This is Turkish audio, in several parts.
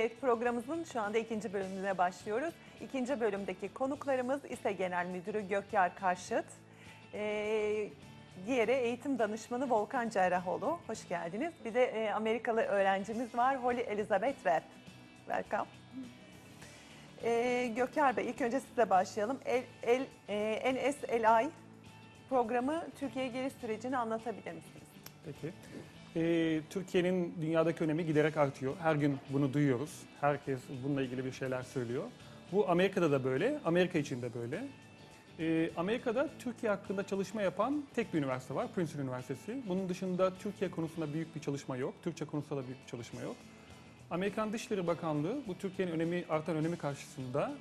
Evet programımızın şu anda ikinci bölümüne başlıyoruz. İkinci bölümdeki konuklarımız İSE Genel Müdürü Gökyar Karşıt. Ee, diğeri eğitim danışmanı Volkan Cerrahoğlu. Hoş geldiniz. Bir de e, Amerikalı öğrencimiz var Holly Elizabeth Webb. Welcome. Ee, Gökyar Bey ilk önce size başlayalım. El, el, e, NSLI programı Türkiye geliş sürecini anlatabilir misiniz? Peki. Ee, Türkiye'nin dünyadaki önemi giderek artıyor. Her gün bunu duyuyoruz. Herkes bununla ilgili bir şeyler söylüyor. Bu Amerika'da da böyle, Amerika için de böyle. Ee, Amerika'da Türkiye hakkında çalışma yapan tek bir üniversite var, Princeton Üniversitesi. Bunun dışında Türkiye konusunda büyük bir çalışma yok, Türkçe konusunda da büyük bir çalışma yok. Amerikan Dışişleri Bakanlığı bu Türkiye'nin önemi artan önemi karşısında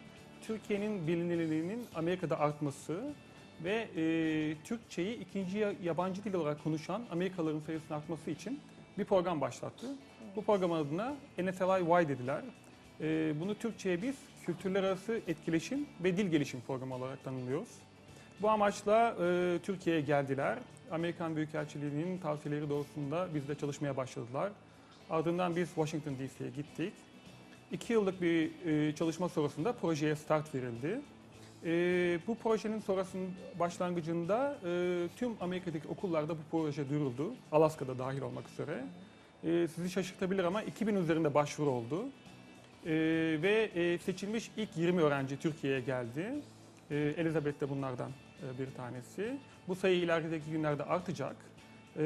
Türkiye'nin bilinirliğinin Amerika'da artması ve e, Türkçeyi ikinci ya- yabancı dil olarak konuşan Amerikalıların sayısının artması için bir program başlattı. Bu programın adına NSLI-Y dediler. E, bunu Türkçe'ye biz kültürler arası etkileşim ve dil gelişim programı olarak tanımlıyoruz. Bu amaçla e, Türkiye'ye geldiler. Amerikan Büyükelçiliği'nin tavsiyeleri doğrultusunda bizle çalışmaya başladılar. Ardından biz Washington DC'ye gittik. İki yıllık bir e, çalışma sonrasında projeye start verildi. E, bu projenin sonrasının başlangıcında e, tüm Amerika'daki okullarda bu proje duyuruldu. Alaska'da dahil olmak üzere. E, sizi şaşırtabilir ama 2000 üzerinde başvuru oldu. E, ve e, seçilmiş ilk 20 öğrenci Türkiye'ye geldi. E, Elizabeth de bunlardan e, bir tanesi. Bu sayı ilerideki günlerde artacak. E,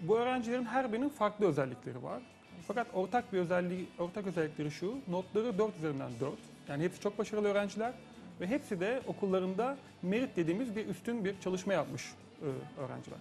bu öğrencilerin her birinin farklı özellikleri var. Fakat ortak bir özelliği, ortak özellikleri şu, notları 4 üzerinden 4. Yani hepsi çok başarılı öğrenciler ve hepsi de okullarında merit dediğimiz bir üstün bir çalışma yapmış e, öğrenciler.